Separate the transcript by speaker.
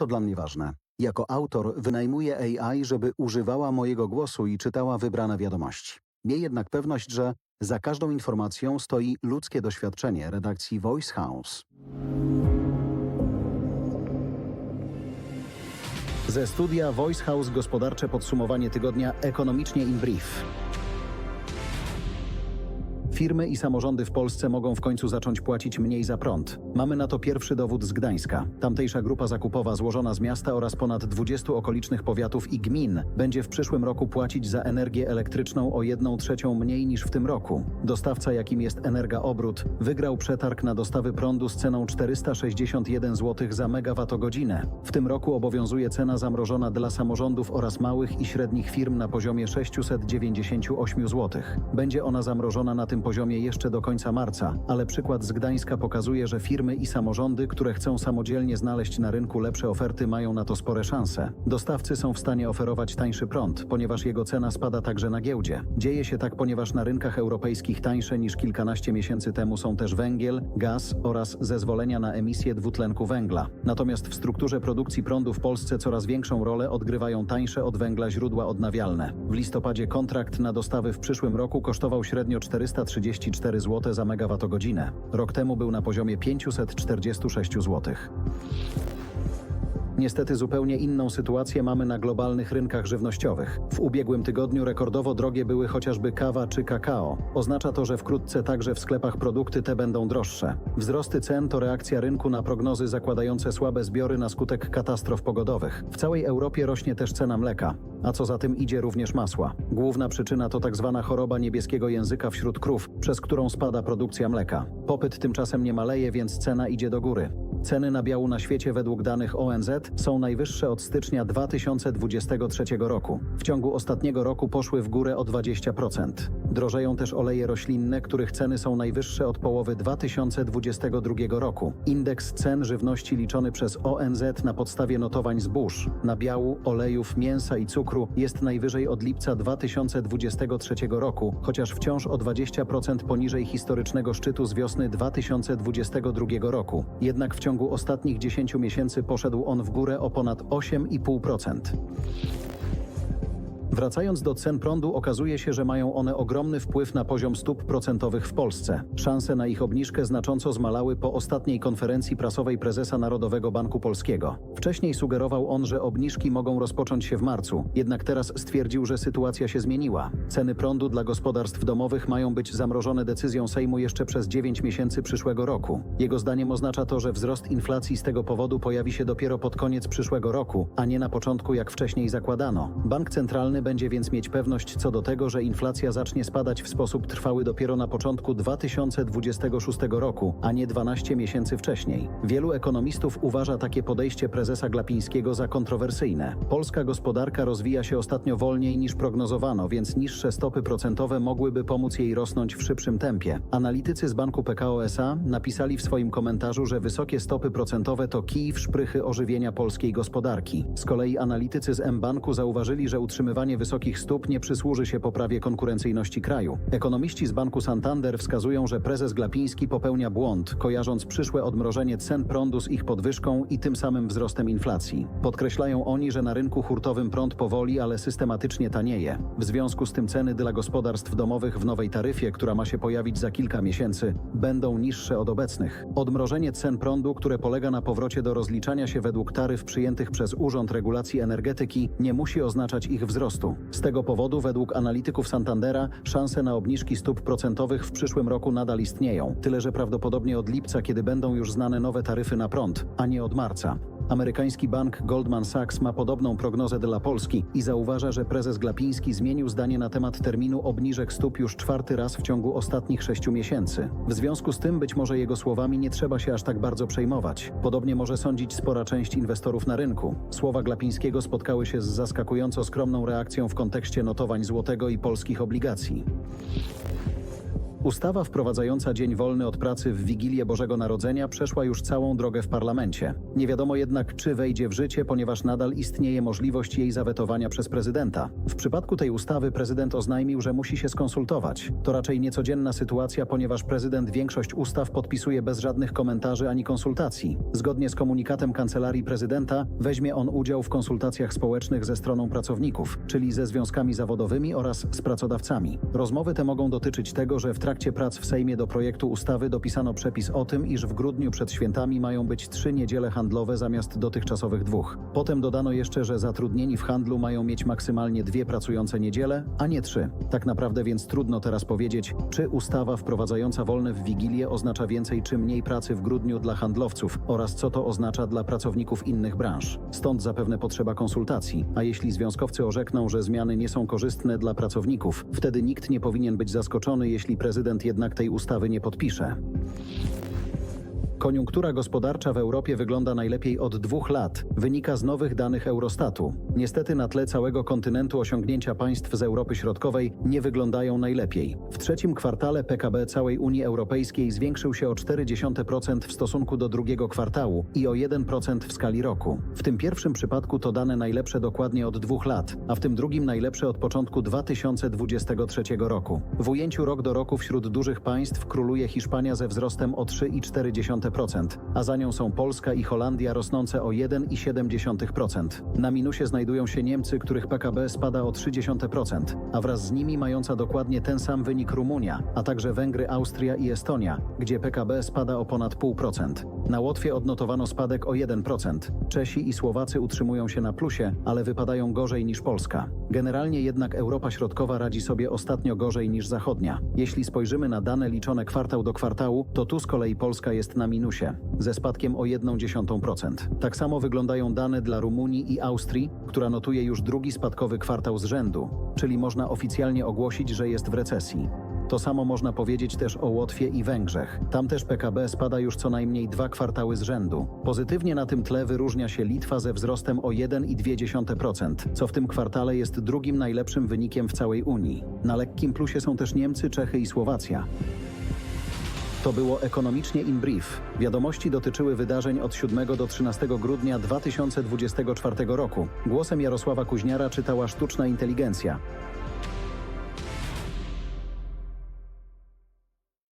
Speaker 1: to dla mnie ważne. Jako autor wynajmuję AI, żeby używała mojego głosu i czytała wybrane wiadomości. Miej jednak pewność, że za każdą informacją stoi ludzkie doświadczenie redakcji Voice House. Ze studia Voice House gospodarcze podsumowanie tygodnia ekonomicznie in brief. Firmy i samorządy w Polsce mogą w końcu zacząć płacić mniej za prąd. Mamy na to pierwszy dowód z Gdańska. Tamtejsza grupa zakupowa złożona z miasta oraz ponad 20 okolicznych powiatów i gmin będzie w przyszłym roku płacić za energię elektryczną o 1 trzecią mniej niż w tym roku. Dostawca, jakim jest Energa Obrót, wygrał przetarg na dostawy prądu z ceną 461 zł za megawattogodzinę. W tym roku obowiązuje cena zamrożona dla samorządów oraz małych i średnich firm na poziomie 698 zł. Będzie ona zamrożona na tym poziomie jeszcze do końca marca, ale przykład z Gdańska pokazuje, że firmy i samorządy, które chcą samodzielnie znaleźć na rynku lepsze oferty, mają na to spore szanse. Dostawcy są w stanie oferować tańszy prąd, ponieważ jego cena spada także na giełdzie. Dzieje się tak, ponieważ na rynkach europejskich tańsze niż kilkanaście miesięcy temu są też węgiel, gaz oraz zezwolenia na emisję dwutlenku węgla. Natomiast w strukturze produkcji prądu w Polsce coraz większą rolę odgrywają tańsze od węgla źródła odnawialne. W listopadzie kontrakt na dostawy w przyszłym roku kosztował średnio 434 zł za megawattogodzinę. Rok temu był na poziomie 546 zł. Niestety zupełnie inną sytuację mamy na globalnych rynkach żywnościowych. W ubiegłym tygodniu rekordowo drogie były chociażby kawa czy kakao. Oznacza to, że wkrótce także w sklepach produkty te będą droższe. Wzrosty cen to reakcja rynku na prognozy zakładające słabe zbiory na skutek katastrof pogodowych. W całej Europie rośnie też cena mleka, a co za tym idzie również masła. Główna przyczyna to tak zwana choroba niebieskiego języka wśród krów, przez którą spada produkcja mleka. Popyt tymczasem nie maleje, więc cena idzie do góry. Ceny nabiału na świecie według danych ONZ są najwyższe od stycznia 2023 roku. W ciągu ostatniego roku poszły w górę o 20%. Drożeją też oleje roślinne, których ceny są najwyższe od połowy 2022 roku. Indeks cen żywności liczony przez ONZ na podstawie notowań zbóż, nabiału, olejów, mięsa i cukru jest najwyżej od lipca 2023 roku, chociaż wciąż o 20% poniżej historycznego szczytu z wiosny 2022 roku. Jednak w ciągu ostatnich 10 miesięcy poszedł on w górę o ponad 8,5%. Wracając do cen prądu, okazuje się, że mają one ogromny wpływ na poziom stóp procentowych w Polsce. Szanse na ich obniżkę znacząco zmalały po ostatniej konferencji prasowej prezesa Narodowego Banku Polskiego. Wcześniej sugerował on, że obniżki mogą rozpocząć się w marcu, jednak teraz stwierdził, że sytuacja się zmieniła. Ceny prądu dla gospodarstw domowych mają być zamrożone decyzją Sejmu jeszcze przez 9 miesięcy przyszłego roku. Jego zdaniem oznacza to, że wzrost inflacji z tego powodu pojawi się dopiero pod koniec przyszłego roku, a nie na początku jak wcześniej zakładano. Bank centralny będzie więc mieć pewność co do tego, że inflacja zacznie spadać w sposób trwały dopiero na początku 2026 roku, a nie 12 miesięcy wcześniej. Wielu ekonomistów uważa takie podejście prezesa Glapińskiego za kontrowersyjne. Polska gospodarka rozwija się ostatnio wolniej niż prognozowano, więc niższe stopy procentowe mogłyby pomóc jej rosnąć w szybszym tempie. Analitycy z banku PKO SA napisali w swoim komentarzu, że wysokie stopy procentowe to kij w szprychy ożywienia polskiej gospodarki. Z kolei analitycy z M-Banku zauważyli, że utrzymywanie wysokich stóp nie przysłuży się poprawie konkurencyjności kraju. Ekonomiści z Banku Santander wskazują, że prezes Glapiński popełnia błąd, kojarząc przyszłe odmrożenie cen prądu z ich podwyżką i tym samym wzrostem inflacji. Podkreślają oni, że na rynku hurtowym prąd powoli, ale systematycznie tanieje. W związku z tym ceny dla gospodarstw domowych w nowej taryfie, która ma się pojawić za kilka miesięcy, będą niższe od obecnych. Odmrożenie cen prądu, które polega na powrocie do rozliczania się według taryf przyjętych przez Urząd Regulacji Energetyki, nie musi oznaczać ich wzrostu. Z tego powodu, według analityków Santandera, szanse na obniżki stóp procentowych w przyszłym roku nadal istnieją, tyle że prawdopodobnie od lipca, kiedy będą już znane nowe taryfy na prąd, a nie od marca. Amerykański bank Goldman Sachs ma podobną prognozę dla Polski i zauważa, że prezes Glapiński zmienił zdanie na temat terminu obniżek stóp już czwarty raz w ciągu ostatnich sześciu miesięcy. W związku z tym być może jego słowami nie trzeba się aż tak bardzo przejmować. Podobnie może sądzić spora część inwestorów na rynku. Słowa Glapińskiego spotkały się z zaskakująco skromną reakcją w kontekście notowań złotego i polskich obligacji. Ustawa wprowadzająca dzień wolny od pracy w Wigilię Bożego Narodzenia przeszła już całą drogę w parlamencie. Nie wiadomo jednak, czy wejdzie w życie, ponieważ nadal istnieje możliwość jej zawetowania przez prezydenta. W przypadku tej ustawy prezydent oznajmił, że musi się skonsultować. To raczej niecodzienna sytuacja, ponieważ prezydent większość ustaw podpisuje bez żadnych komentarzy ani konsultacji. Zgodnie z komunikatem kancelarii prezydenta weźmie on udział w konsultacjach społecznych ze stroną pracowników, czyli ze związkami zawodowymi oraz z pracodawcami. Rozmowy te mogą dotyczyć tego, że w trakcie prac w Sejmie do projektu ustawy dopisano przepis o tym, iż w grudniu przed świętami mają być trzy niedziele handlowe zamiast dotychczasowych dwóch. Potem dodano jeszcze, że zatrudnieni w handlu mają mieć maksymalnie dwie pracujące niedziele, a nie trzy. Tak naprawdę więc trudno teraz powiedzieć, czy ustawa wprowadzająca wolne w Wigilię oznacza więcej czy mniej pracy w grudniu dla handlowców oraz co to oznacza dla pracowników innych branż. Stąd zapewne potrzeba konsultacji, a jeśli związkowcy orzekną, że zmiany nie są korzystne dla pracowników, wtedy nikt nie powinien być zaskoczony, jeśli prezydent jednak tej ustawy nie podpisze. Koniunktura gospodarcza w Europie wygląda najlepiej od dwóch lat, wynika z nowych danych Eurostatu. Niestety na tle całego kontynentu osiągnięcia państw z Europy Środkowej nie wyglądają najlepiej. W trzecim kwartale PKB całej Unii Europejskiej zwiększył się o 0,4% w stosunku do drugiego kwartału i o 1% w skali roku. W tym pierwszym przypadku to dane najlepsze dokładnie od dwóch lat, a w tym drugim najlepsze od początku 2023 roku. W ujęciu rok do roku wśród dużych państw króluje Hiszpania ze wzrostem o 3,4%, a za nią są Polska i Holandia rosnące o 1,7%. Na minusie znajdują się Niemcy, których PKB spada o 0,3%, a wraz z nimi mająca dokładnie ten sam wynik Rumunia, a także Węgry, Austria i Estonia, gdzie PKB spada o ponad 0,5%. Na Łotwie odnotowano spadek o 1%. Czesi i Słowacy utrzymują się na plusie, ale wypadają gorzej niż Polska. Generalnie jednak Europa Środkowa radzi sobie ostatnio gorzej niż zachodnia. Jeśli spojrzymy na dane liczone kwartał do kwartału, to tu z kolei Polska jest na minusie, ze spadkiem o 0,1%. Tak samo wyglądają dane dla Rumunii i Austrii, która notuje już drugi spadkowy kwartał z rzędu, czyli można oficjalnie ogłosić, że jest w recesji. To samo można powiedzieć też o Łotwie i Węgrzech. Tam też PKB spada już co najmniej dwa kwartały z rzędu. Pozytywnie na tym tle wyróżnia się Litwa ze wzrostem o 1,2%, co w tym kwartale jest drugim najlepszym wynikiem w całej Unii. Na lekkim plusie są też Niemcy, Czechy i Słowacja. To było ekonomicznie in brief. Wiadomości dotyczyły wydarzeń od 7 do 13 grudnia 2024 roku. Głosem Jarosława Kuźniara czytała sztuczna inteligencja.